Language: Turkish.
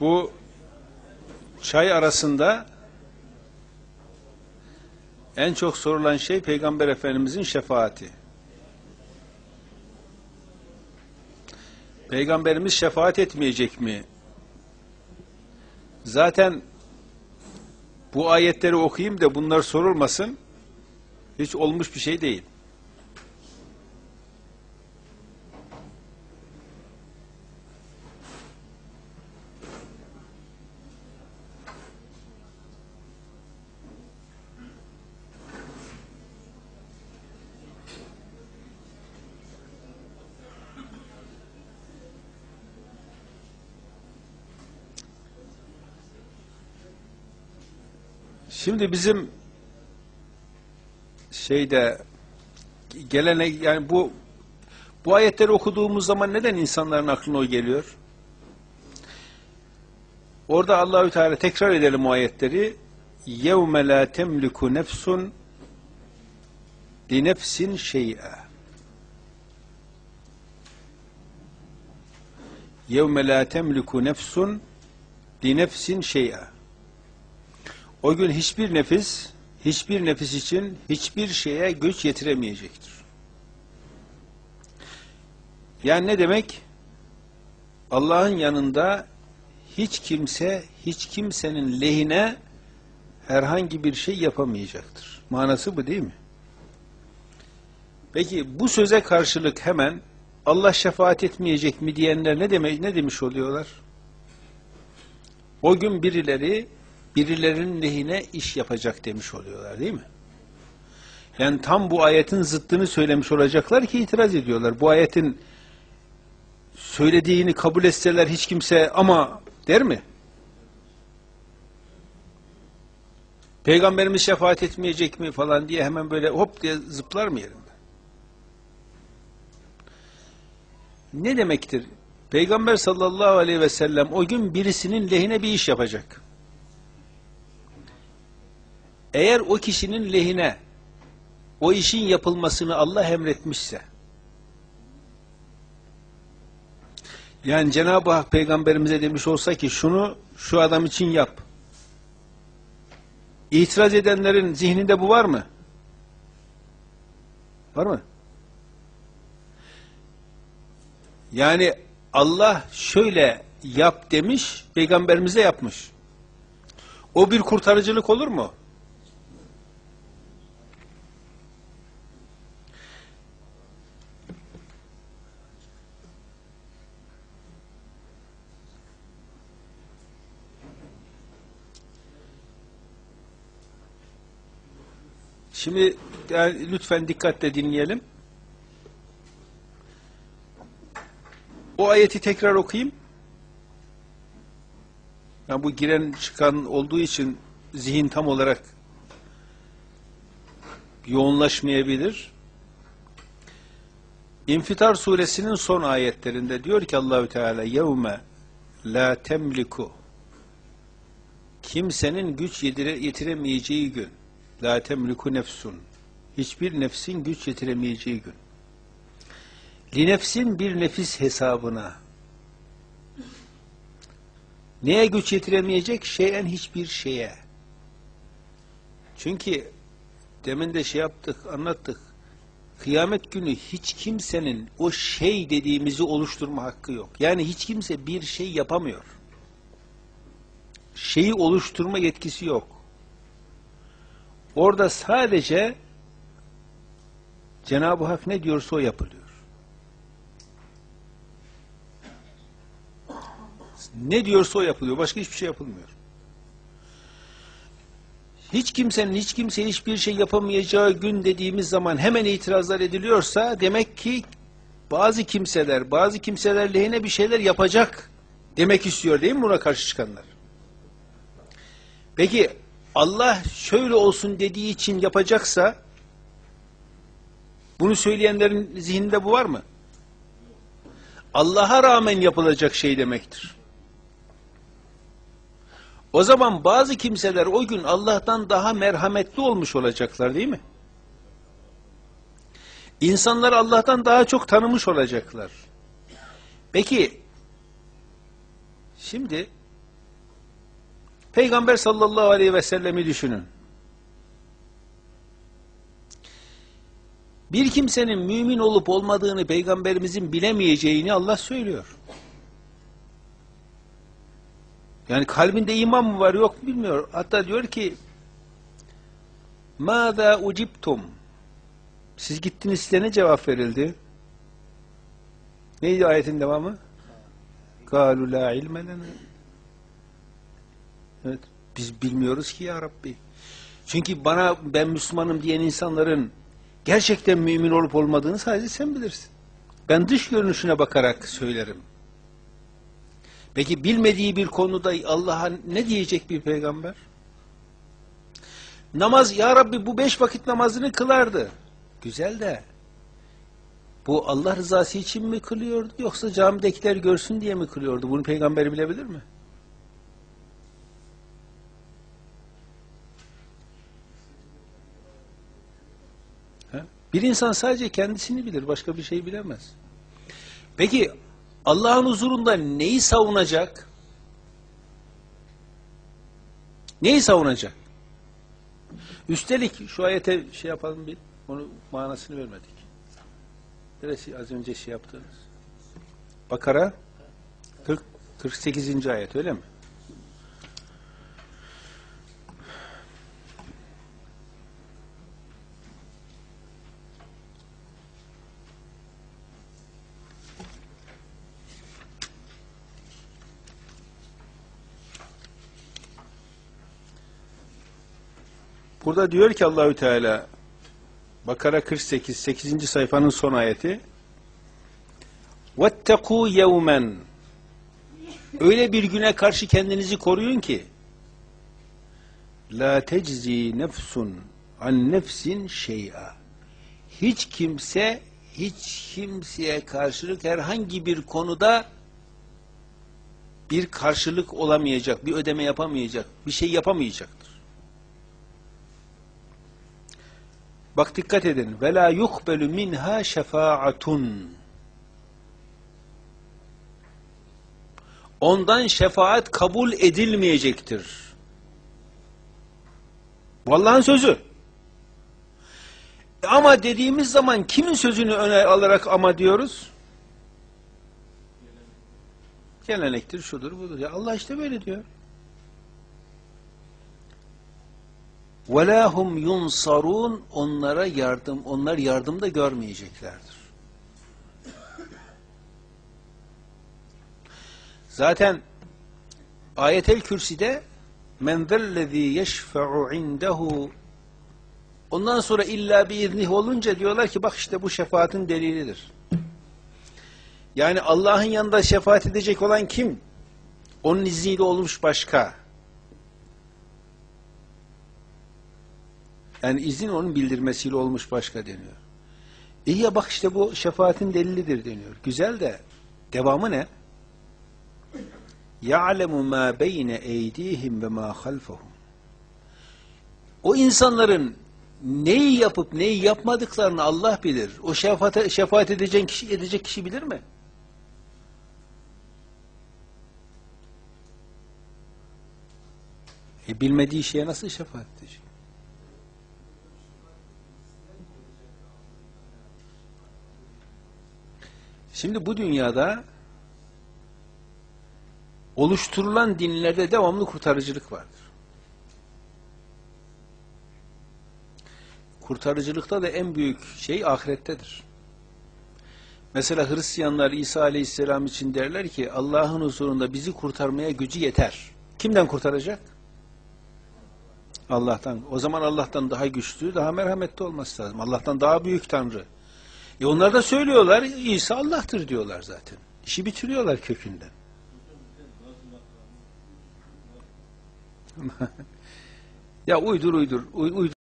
Bu çay arasında en çok sorulan şey Peygamber Efendimizin şefaati. Peygamberimiz şefaat etmeyecek mi? Zaten bu ayetleri okuyayım da bunlar sorulmasın. Hiç olmuş bir şey değil. Şimdi bizim şeyde gelene yani bu bu ayetleri okuduğumuz zaman neden insanların aklına o geliyor? Orada Allahü Teala tekrar edelim o ayetleri. Yevme la temliku nefsun li nefsin şey'a. Yevme la temliku nefsun li nefsin. O gün hiçbir nefis, hiçbir nefis için hiçbir şeye güç yetiremeyecektir. Yani ne demek? Allah'ın yanında hiç kimse, hiç kimsenin lehine herhangi bir şey yapamayacaktır. Manası bu değil mi? Peki bu söze karşılık hemen Allah şefaat etmeyecek mi diyenler ne demek ne demiş oluyorlar? O gün birileri birilerinin lehine iş yapacak demiş oluyorlar değil mi? Yani tam bu ayetin zıttını söylemiş olacaklar ki itiraz ediyorlar. Bu ayetin söylediğini kabul etseler hiç kimse ama der mi? Peygamberimiz şefaat etmeyecek mi falan diye hemen böyle hop diye zıplar mı yerinde? Ne demektir? Peygamber sallallahu aleyhi ve sellem o gün birisinin lehine bir iş yapacak. Eğer o kişinin lehine o işin yapılmasını Allah emretmişse yani Cenab-ı Hak peygamberimize demiş olsa ki şunu şu adam için yap. İtiraz edenlerin zihninde bu var mı? Var mı? Yani Allah şöyle yap demiş, peygamberimize yapmış. O bir kurtarıcılık olur mu? Şimdi yani lütfen dikkatle dinleyelim. O ayeti tekrar okuyayım. Yani bu giren çıkan olduğu için zihin tam olarak yoğunlaşmayabilir. İnfitar suresinin son ayetlerinde diyor ki Allahü Teala yevme la temliku kimsenin güç yetire, yetiremeyeceği gün La temliku nefsun. Hiçbir nefsin güç yetiremeyeceği gün. Li nefsin bir nefis hesabına. Neye güç yetiremeyecek? Şeyen hiçbir şeye. Çünkü demin de şey yaptık, anlattık. Kıyamet günü hiç kimsenin o şey dediğimizi oluşturma hakkı yok. Yani hiç kimse bir şey yapamıyor. Şeyi oluşturma yetkisi yok. Orada sadece Cenab-ı Hak ne diyorsa o yapılıyor. Ne diyorsa o yapılıyor. Başka hiçbir şey yapılmıyor. Hiç kimsenin hiç kimse hiçbir şey yapamayacağı gün dediğimiz zaman hemen itirazlar ediliyorsa demek ki bazı kimseler, bazı kimseler lehine bir şeyler yapacak demek istiyor değil mi buna karşı çıkanlar? Peki Allah şöyle olsun dediği için yapacaksa bunu söyleyenlerin zihninde bu var mı? Allah'a rağmen yapılacak şey demektir. O zaman bazı kimseler o gün Allah'tan daha merhametli olmuş olacaklar değil mi? İnsanlar Allah'tan daha çok tanımış olacaklar. Peki, şimdi Peygamber sallallahu aleyhi ve sellemi düşünün. Bir kimsenin mümin olup olmadığını peygamberimizin bilemeyeceğini Allah söylüyor. Yani kalbinde iman mı var yok mu bilmiyor. Hatta diyor ki ماذا uciptum Siz gittiniz size ne cevap verildi? Neydi ayetin devamı? قَالُوا لَا عِلْمَ لَنَا Evet, biz bilmiyoruz ki ya Rabbi. Çünkü bana ben Müslümanım diyen insanların gerçekten mümin olup olmadığını sadece sen bilirsin. Ben dış görünüşüne bakarak söylerim. Peki bilmediği bir konuda Allah'a ne diyecek bir peygamber? Namaz, ya Rabbi bu beş vakit namazını kılardı. Güzel de, bu Allah rızası için mi kılıyordu yoksa camidekiler görsün diye mi kılıyordu? Bunu peygamber bilebilir mi? Bir insan sadece kendisini bilir, başka bir şey bilemez. Peki Allah'ın huzurunda neyi savunacak? Neyi savunacak? Üstelik şu ayete şey yapalım bir, onu manasını vermedik. Neresi az önce şey yaptınız? Bakara 40, 48. ayet öyle mi? Burada diyor ki Allahü Teala Bakara 48 8. sayfanın son ayeti وَاتَّقُوا يَوْمًا Öyle bir güne karşı kendinizi koruyun ki la teczi nefsun an nefsin şey'a hiç kimse hiç kimseye karşılık herhangi bir konuda bir karşılık olamayacak, bir ödeme yapamayacak, bir şey yapamayacaktır. Bak dikkat edin. Ve la yukbelu minha şefaatun. Ondan şefaat kabul edilmeyecektir. Bu Allah'ın sözü. Ama dediğimiz zaman kimin sözünü öne alarak ama diyoruz? Gelenektir, şudur, budur. Ya Allah işte böyle diyor. وَلَا هُمْ يُنْصَرُونَ Onlara yardım, onlar yardımda görmeyeceklerdir. Zaten ayetel kürsüde men zellezî yeşfe'u indehu ondan sonra illa bir iznih olunca diyorlar ki bak işte bu şefaatin delilidir. Yani Allah'ın yanında şefaat edecek olan kim? Onun izniyle olmuş başka. Yani izin onun bildirmesiyle olmuş başka deniyor. İyi ya bak işte bu şefaatin delilidir deniyor. Güzel de devamı ne? يَعْلَمُ مَا بَيْنَ اَيْد۪يهِمْ وَمَا خَلْفَهُمْ O insanların neyi yapıp neyi yapmadıklarını Allah bilir. O şefaat, şefaat edecek kişi, edecek kişi bilir mi? E bilmediği şeye nasıl şefaat edecek? Şimdi bu dünyada oluşturulan dinlerde devamlı kurtarıcılık vardır. Kurtarıcılıkta da en büyük şey ahirettedir. Mesela Hristiyanlar İsa Aleyhisselam için derler ki Allah'ın huzurunda bizi kurtarmaya gücü yeter. Kimden kurtaracak? Allah'tan. O zaman Allah'tan daha güçlü, daha merhametli olması lazım. Allah'tan daha büyük Tanrı. E onlar da söylüyorlar, İsa Allah'tır diyorlar zaten. İşi bitiriyorlar kökünden. ya uydur uydur, uy, uydur.